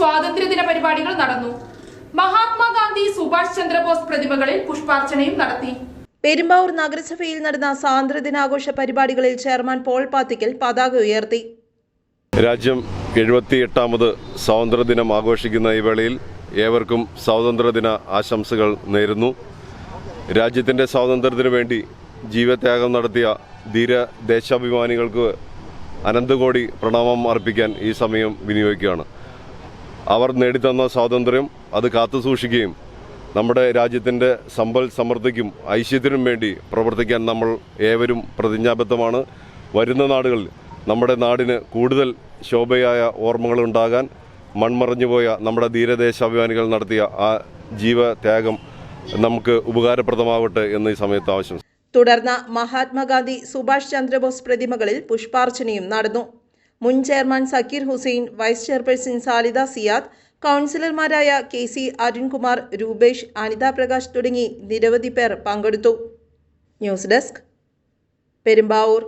സ്വാതന്ത്ര്യദിന പരിപാടികൾ നടന്നു. മഹാത്മാഗാന്ധി സുഭാഷ് ചന്ദ്രബോസ് പ്രതിമകളിൽ പുഷ്പാർച്ചനയും നടത്തി. പെരുമ്പാവൂർ നഗരസഭയിൽ നടന്ന സ്വാതന്ത്ര്യദിനാഘോഷ പരിപാടികളിൽ ചെയർമാൻ പോൾ പാത്തിക്കൽ പതാക ഉയർത്തി. രാജ്യം എഴുപത്തി എട്ടാമത് സ്വാതന്ത്ര്യദിനം ആഘോഷിക്കുന്ന ഈ വേളയിൽ ഏവർക്കും സ്വാതന്ത്ര്യദിന ആശംസകൾ നേരുന്നു. രാജ്യത്തിന്റെ സ്വാതന്ത്ര്യത്തിനു വേണ്ടി ജീവത്യാഗം നടത്തിയ ധീര ദേശാഭിമാനികൾക്ക് അനന്തകോടി പ്രണാമം അർപ്പിക്കാൻ ഈ സമയം വിനിയോഗിക്കുകയാണ്. അവർ നേടിത്തന്ന സ്വാതന്ത്ര്യം അത് കാത്തുസൂക്ഷിക്കുകയും നമ്മുടെ രാജ്യത്തിന്റെ സമ്പൽ സമൃദ്ധിക്കും ഐശ്വര്യത്തിനും വേണ്ടി പ്രവർത്തിക്കാൻ നമ്മൾ ഏവരും പ്രതിജ്ഞാബദ്ധമാണ്. വരുന്ന നാടുകളിൽ നമ്മുടെ നാടിന് കൂടുതൽ ശോഭയായ ഓർമ്മകൾ ഉണ്ടാകാൻ മൺമറഞ്ഞുപോയ നമ്മുടെ ധീരദേശാഭിമാനികൾ നടത്തിയ ആ ജീവത്യാഗം നമുക്ക് ഉപകാരപ്രദമാവട്ടെ എന്ന് ഈ സമയത്ത് ആവശ്യം തുടർന്ന് മഹാത്മാഗാന്ധി സുഭാഷ് ചന്ദ്രബോസ് പ്രതിമകളിൽ പുഷ്പാർച്ചനയും നടന്നു. മുൻ chairman Zakir Hussain vice chairperson Salida Siyad കൗൺസിലർമാരായ കെ സി അരുൺകുമാർ രൂപേഷ് അനിത പ്രകാശ് തുടങ്ങി നിരവധി പേർ പങ്കെടുത്തു. News desk Perumbavoor.